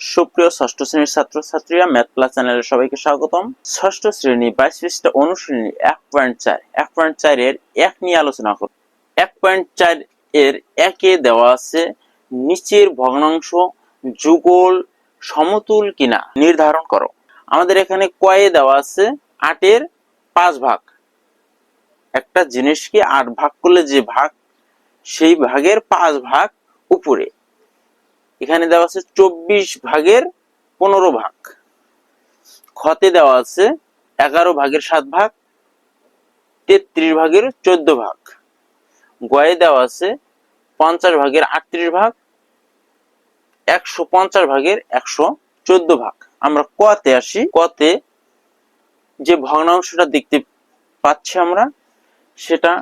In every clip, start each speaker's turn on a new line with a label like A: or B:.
A: সুপ্রিয় ষষ্ঠ শ্রেণির ছাত্র ছাত্রীরা ম্যাথ প্লাস চ্যানেলে সবাইকে স্বাগতম। ষষ্ঠ শ্রেণি, বাইশ পৃষ্ঠা অনুশ্রেণী এক পয়েন্ট চার। এক পয়েন্ট চার এর এক নিয়ে আলোচনা করব। এক পয়েন্ট চার এর একে দেওয়া আছে নিচের ভগ্নাংশ যুগল সমতুল কিনা, নির্ধারণ করো। আমাদের এখানে কয়ে দেওয়া আছে আটের পাঁচ ভাগ। একটা জিনিসকে আট ভাগ করলে যে ভাগ, সেই ভাগের পাঁচ ভাগ উপরে। এখানে দেওয়া আছে চব্বিশ ভাগের পনেরো ভাগ। খতে দেওয়া আছে এগারো ভাগের সাত ভাগ, তেত্রিশ ভাগের চোদ্দ ভাগ। গয়ে দেওয়া আছে পঞ্চাশ ভাগের আটত্রিশ ভাগ, একশো পঞ্চাশ ভাগের একশো চোদ্দ ভাগ। আমরা কতে আসি, কতে যে ভগ্নাংশটা দেখতে পাচ্ছি আমরা, সেটা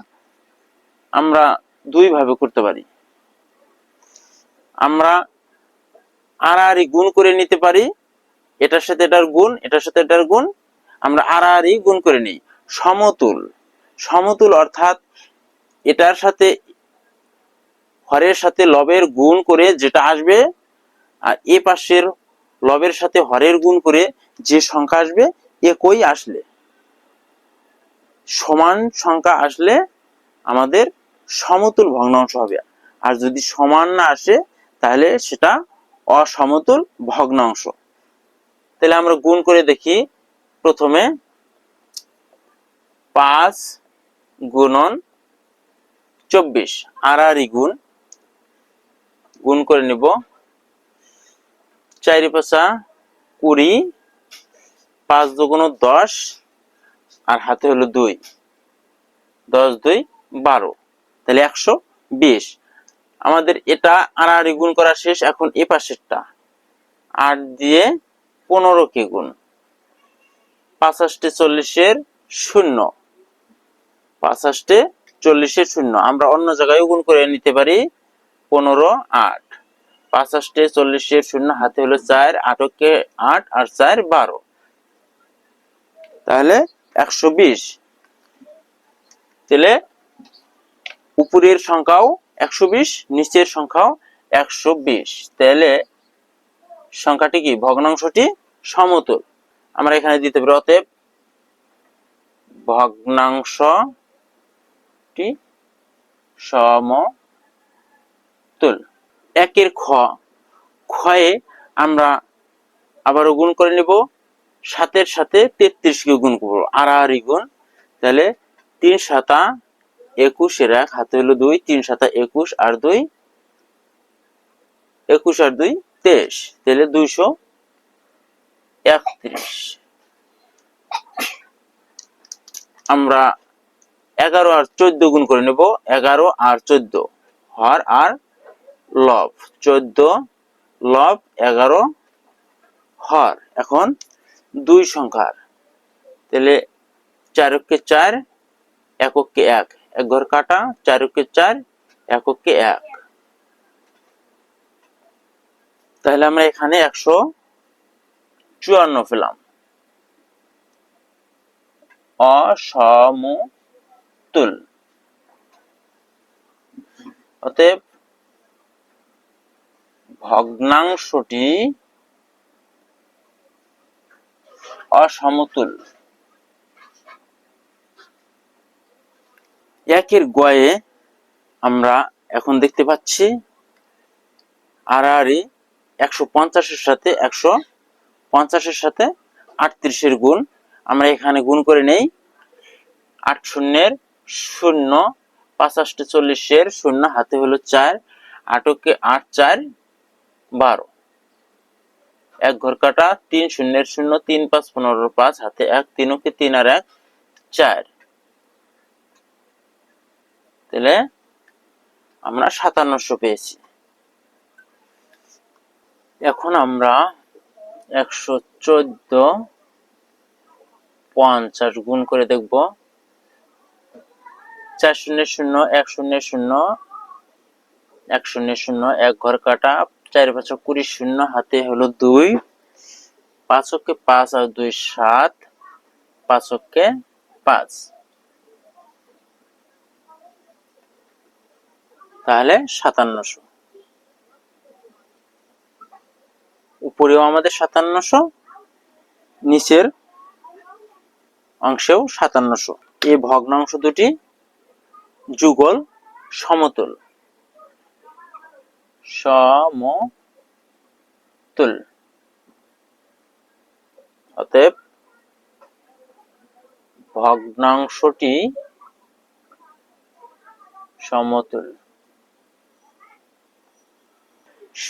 A: আমরা দুই ভাবে করতে পারি। আমরা আড়াআড়ি গুণ করে নিতে পারি। এটার সাথে এটার গুণ, এটার সাথে এটার গুণ। আমরা আড়াআড়ি গুণ করে নিই। সমতুল। সমতুল অর্থাৎ এটার সাথে হরের সাথে লবের গুণ করে যেটা আসবে, আর এ পাশের লবের সাথে হরের গুণ করে যে সংখ্যা আসবে, একই আসলে। সমান সংখ্যা আসলে আমাদের সমতুল ভগ্নাংশ হবে। আর যদি সমান না আসে, তাহলে সেটা অসমতুল ভগ্নাংশ। তাহলে আমরা গুণ করে দেখি। প্রথমে পাঁচ গুণন চব্বিশ। আড়াআড়ি গুণ। গুণ করে নিব। চারি পাঁচা কুড়ি, পাঁচ দুগুণ দশ, আর হাতে হলো দুই। দশ দুই বারো। তাহলে একশো বিশ। আমাদের এটা আড়াআড়ি গুণ করা শেষ, এখন এ পাশেরটা। আট দিয়ে পনেরো কে গুণ। পাঁচাশটে চল্লিশের শূন্য। পাঁচাশটে চল্লিশের শূন্য। আমরা অন্য জায়গায় গুণ করে নিতে পারি পনেরো, আট। পাঁচাশটে চল্লিশের শূন্য, হাতে হলো চার, আটকে আট আর চার বারো। তাহলে একশো বিশ। তাহলে উপরের সংখ্যাও একশো বিশ, নিচের সংখ্যাও একশো তাহলে সংখ্যাটি কি? ভগ্নাংশটি সমতুল। আমরা এখানে দিতে পারি, অতএব ভগ্নাংশটি সমতুল। একের খ। খয়ে আমরা আবারও গুণ করে নেব। সাতের সাথে তেত্রিশকে গুণ করব। আড়াআড়ি গুণ। তাহলে তিন সাতা একুশের এক, হাতে হলো দুই, তিন সাতা একুশ আর দুই, একুশ আর দুই, তেইশ। তাহলে দুইশো একত্রিশ। আমরা এগারো আর চোদ্দ গুণ করে নেব, এগারো আর চোদ্দ। হর আর লব। চোদ্দ, লব, এগারো, হর। এখন দুই সংখ্যার। তাহলে চারককে চার, এককে এক। এক ঘর কাটা, চারকে চার, এককে এক। তাহলে আমরা এখানে একশো চুয়ান্ন পেলাম। অসমতুল। অতএব ভগ্নাংশটি অসমতুল। একের গয়ে আমরা এখন দেখতে পাচ্ছি আড়াআড়ি একশো পঞ্চাশের সাথে একশো পঞ্চাশের সাথে আটত্রিশের গুণ। আমরা এখানে গুণ করে নেই। আট শূন্যের শূন্য, পাঁচাশটি চল্লিশের শূন্য, হাতে হলো চার, আটকে আট, চার, বারো। এক ঘর কাটা, তিন শূন্যের শূন্য, তিন পাঁচ, পনেরো পাঁচ, হাতে এক, তিন তিনকে তিন আর এক, চার। তাহলে আমরা সাতান্নশো পেয়েছি। এখন আমরা একশো চোদ্দ পঞ্চাশ গুণ করে দেখব। চার শূন্য শূন্য এক শূন্য শূন্য এক শূন্য শূন্য এক ঘর কাটা, চার পাঁচ কুড়ি শূন্য, হাতে হলো দুই পাঁচকে পাঁচ আর দুই সাত পাঁচকে পাঁচ। তাহলে সাতান্নশো। উপরেও আমাদের সাতান্নশো, নিচের অংশেও সাতান্নশো। এই ভগ্নাংশ দুটি যুগল সমতুল। সমতুল। অতএব ভগ্নাংশটি সমতুল।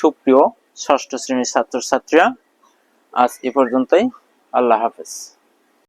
A: সুপ্রিয় ষষ্ঠ শ্রেণির ছাত্রছাত্রীরা আজ এ পর্যন্তই। আল্লাহ হাফেজ।